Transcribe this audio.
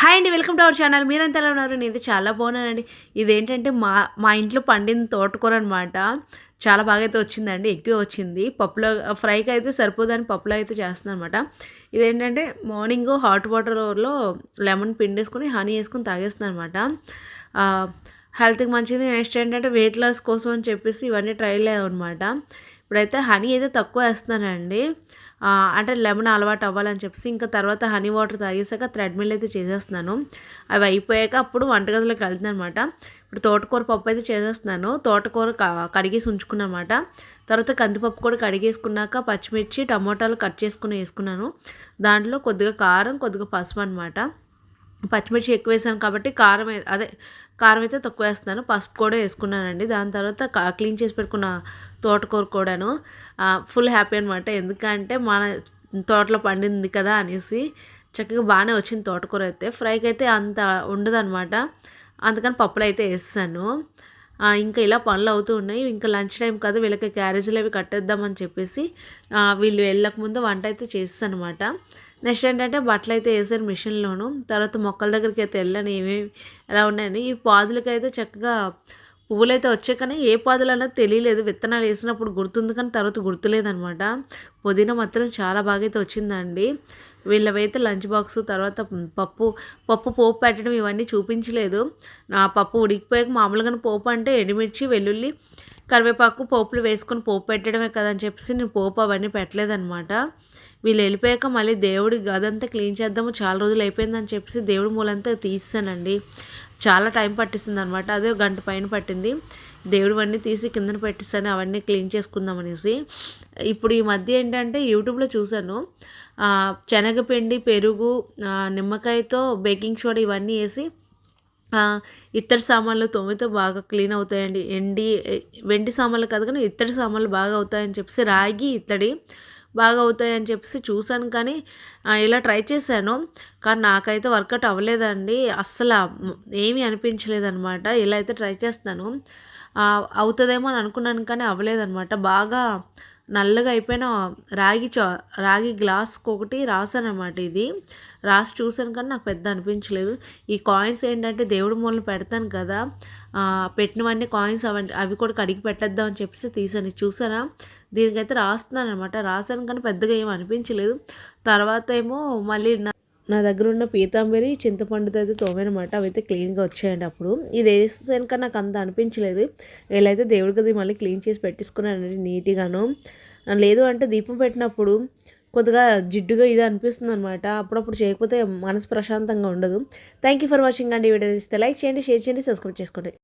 Hi అండి welcome to our channel. మీరంతా ఎలా ఉన్నారు? నేను చాలా బాగున్నానండి. ఇదేంటంటే మా మా ఇంట్లో పండిన తోటకూర అనమాట చాలా బాగా అయితే వచ్చిందండి ఎక్కువ వచ్చింది. పప్పులో ఫ్రైకి అయితే సరిపోదని పప్పులో అయితే చేస్తుంది అనమాట ఇదేంటంటే మార్నింగ్ హాట్ వాటర్లో లెమన్ పిండేసుకొని హనీ వేసుకొని తాగేస్తుంది అనమాట హెల్త్కి మంచిది. నెక్స్ట్ ఏంటంటే వెయిట్ లాస్ కోసం అని చెప్పేసి ఇవన్నీ ట్రైల్ అనమాట ఇప్పుడైతే హనీ అయితే తక్కువ వేస్తున్నానండి. అంటే లెమన్ అలవాటు అవ్వాలని చెప్పేసి ఇంకా తర్వాత హనీ వాటర్ తాగేసాక థ్రెడ్మిల్ అయితే చేసేస్తున్నాను. అవి అయిపోయాక అప్పుడు వంటగదిలోకి వెళ్తున్నాను అనమాట ఇప్పుడు తోటకూర పప్పు అయితే చేసేస్తున్నాను. తోటకూర కడిగేసి ఉంచుకున్నాను అనమాట తర్వాత కందిపప్పు కూడా కడిగేసుకున్నాక పచ్చిమిర్చి టమోటాలు కట్ చేసుకుని వేసుకున్నాను. దాంట్లో కొద్దిగా కారం కొద్దిగా పసుపు అనమాట పచ్చిమిర్చి ఎక్కువ వేసాను కాబట్టి కారం అదే కారం అయితే తక్కువ వేస్తున్నాను. పసుపు కూడా వేసుకున్నానండి. దాని తర్వాత క్లీన్ చేసి పెట్టుకున్న తోటకూర కూడాను ఫుల్ హ్యాపీ అనమాట ఎందుకంటే మన తోటలో పండింది కదా అనేసి చక్కగా బాగానే వచ్చింది తోటకూర అయితే. ఫ్రైకి అయితే అంత ఉండదన్నమాట. అందుకని పప్పులు అయితే వేస్తాను ఇంకా ఇలా పనులు అవుతూ ఉన్నాయి. ఇంకా లంచ్ టైం కదా వీళ్ళకి క్యారేజీలు అవి కట్టేద్దామని చెప్పేసి వీళ్ళు వెళ్ళక ముందు వంట అయితే చేస్తాను అనమాట నెక్స్ట్ ఏంటంటే బట్టలు అయితే వేసాను మిషన్లోను. తర్వాత మొక్కల దగ్గరికి అయితే వెళ్ళాను. ఏమేమి ఎలా ఉన్నాయని. ఈ పాదులకైతే చక్కగా పువ్వులు అయితే వచ్చాయి కానీ ఏ పాదులు అన్నది తెలియలేదు. విత్తనాలు వేసినప్పుడు గుర్తుంది కానీ తర్వాత గుర్తులేదనమాట పుదీనా మాత్రం చాలా బాగా అయితే వచ్చిందండి. వీళ్ళవైతే లంచ్ బాక్స్ తర్వాత పప్పు పప్పు పోపు పెట్టడం ఇవన్నీ చూపించలేదు. నా పప్పు ఉడికిపోయాక మామూలుగా పోపు అంటే ఎండుమిర్చి వెల్లుల్లి కరివేపాకు పోపులు వేసుకొని పోపు పెట్టడమే కదా అని చెప్పేసి నేను పోపు అవన్నీ పెట్టలేదనమాట వీళ్ళు వెళ్ళిపోయాక మళ్ళీ దేవుడి గదంతా క్లీన్ చేద్దాము చాలా రోజులు అయిపోయిందని చెప్పేసి దేవుడి మూలంతా తీస్తానండి చాలా టైం పట్టిస్తుంది అనమాట అదే గంట పైన పట్టింది. దేవుడు అన్నీ తీసి కిందన పెట్టిస్తాను అవన్నీ క్లీన్ చేసుకుందాం అనేసి. ఇప్పుడు ఈ మధ్య ఏంటంటే యూట్యూబ్లో చూశాను. శనగపిండి పెరుగు నిమ్మకాయతో బేకింగ్ సోడా ఇవన్నీ వేసి ఇత్తడి సామాన్లు తొమ్మితో బాగా క్లీన్ అవుతాయండి. ఎండి వెండి సామాన్లు కాదు కానీ ఇత్తడి సామాన్లు బాగా అవుతాయని చెప్పేసి రాగి ఇత్తడి బాగా అవుతాయని చెప్పేసి చూశాను కానీ ఇలా ట్రై చేశాను. కానీ నాకైతే వర్కౌట్ అవ్వలేదండి. అస్సలు ఏమీ అనిపించలేదనమాట ఇలా అయితే ట్రై చేస్తాను అవుతుందేమో అని అనుకున్నాను కానీ అవ్వలేదనమాట బాగా నల్లగా అయిపోయిన రాగి చా రాగి గ్లాస్కి ఒకటి రాసానమాట ఇది. రాసి చూసాను కానీ నాకు పెద్ద అనిపించలేదు. ఈ కాయిన్స్ ఏంటంటే దేవుడి మూలన పెడతాను కదా. పెట్టినవన్నీ కాయిన్స్ అవన్నీ అవి కూడా కడిగి పెట్టేద్దాం అని చెప్పేసి తీసాను చూసారా దీనికైతే రాస్తున్నాను అనమాట రాసాను కానీ పెద్దగా ఏం అనిపించలేదు. తర్వాత ఏమో మళ్ళీ నా దగ్గర ఉన్న పీతాంబరి చింతపండుతో అయితే తోమేనమాట. అవి అయితే క్లీన్గా వచ్చాయండి అప్పుడు. ఇది వేసాక నాకు అంత అనిపించలేదు. వీళ్ళైతే దేవుడి గది మళ్ళీ క్లీన్ చేసి పెట్టేసుకున్నానండి నీట్గాను. లేదు అంటే దీపం పెట్టినప్పుడు కొద్దిగా జిడ్డుగా ఇది అనిపిస్తుంది అనమాట అప్పుడప్పుడు చేయకపోతే మనసు ప్రశాంతంగా ఉండదు. థ్యాంక్ యూ ఫర్ వాచింగ్ అండి. వీడియో ఇస్తే లైక్ చేయండి షేర్ చేయండి సబ్స్క్రైబ్ చేసుకోండి.